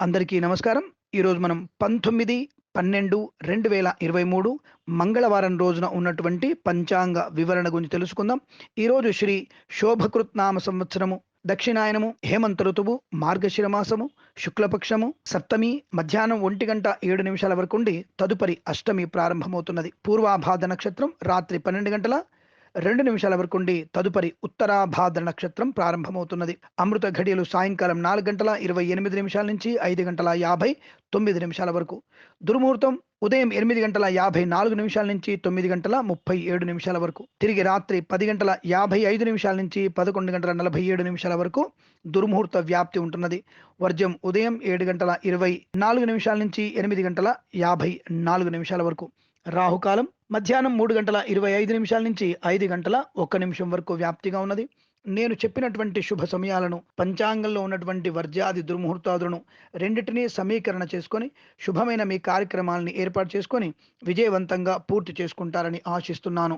అందరికీ నమస్కారం. ఈరోజు మనం పంతొమ్మిది పన్నెండు రెండు వేల ఇరవై మూడు మంగళవారం రోజున ఉన్నటువంటి పంచాంగ వివరణ గురించి తెలుసుకుందాం. ఈరోజు శ్రీ శోభకృత్ నామ సంవత్సరము దక్షిణాయనము హేమంత ఋతువు మార్గశిర మాసము శుక్లపక్షము సప్తమి మధ్యాహ్నం ఒంటి గంట ఏడు నిమిషాల వరకు ఉండి తదుపరి అష్టమి ప్రారంభమవుతున్నది. పూర్వాభాద నక్షత్రం రాత్రి పన్నెండు గంటల రెండు నిమిషాల వరకుండి తదుపరి ఉత్తరాభాద్ర నక్షత్రం ప్రారంభమవుతున్నది. అమృత ఘడియలు సాయంకాలం నాలుగు గంటల ఇరవై ఎనిమిది నిమిషాల నుంచి ఐదు గంటల యాభై తొమ్మిది నిమిషాల వరకు. దుర్ముహూర్తం ఉదయం ఎనిమిది గంటల యాభై నాలుగు నిమిషాల నుంచి తొమ్మిది గంటల ముప్పై ఏడు నిమిషాల వరకు. తిరిగి రాత్రి పది గంటల యాభై ఐదు నిమిషాల నుంచి పదకొండు గంటల నలభై ఏడు నిమిషాల వరకు దుర్ముహూర్త వ్యాప్తి ఉంటున్నది. వర్జం ఉదయం ఏడు గంటల ఇరవై నాలుగు నిమిషాల నుంచి ఎనిమిది గంటల యాభై నాలుగు నిమిషాల వరకు. రాహుకాలం మధ్యాహ్నం మూడు గంటల ఇరవై ఐదు నిమిషాల నుంచి ఐదు గంటల ఒక్క నిమిషం వరకు వ్యాప్తిగా ఉన్నది. నేను చెప్పినటువంటి శుభ సమయాలను పంచాంగంలో ఉన్నటువంటి వర్జ్యాది దుర్ముహూర్తాదులను రెండింటినీ సమీకరణ చేసుకొని శుభమైన మీ కార్యక్రమాలని ఏర్పాటు చేసుకొని విజయవంతంగా పూర్తి చేసుకుంటారని ఆశిస్తున్నాను.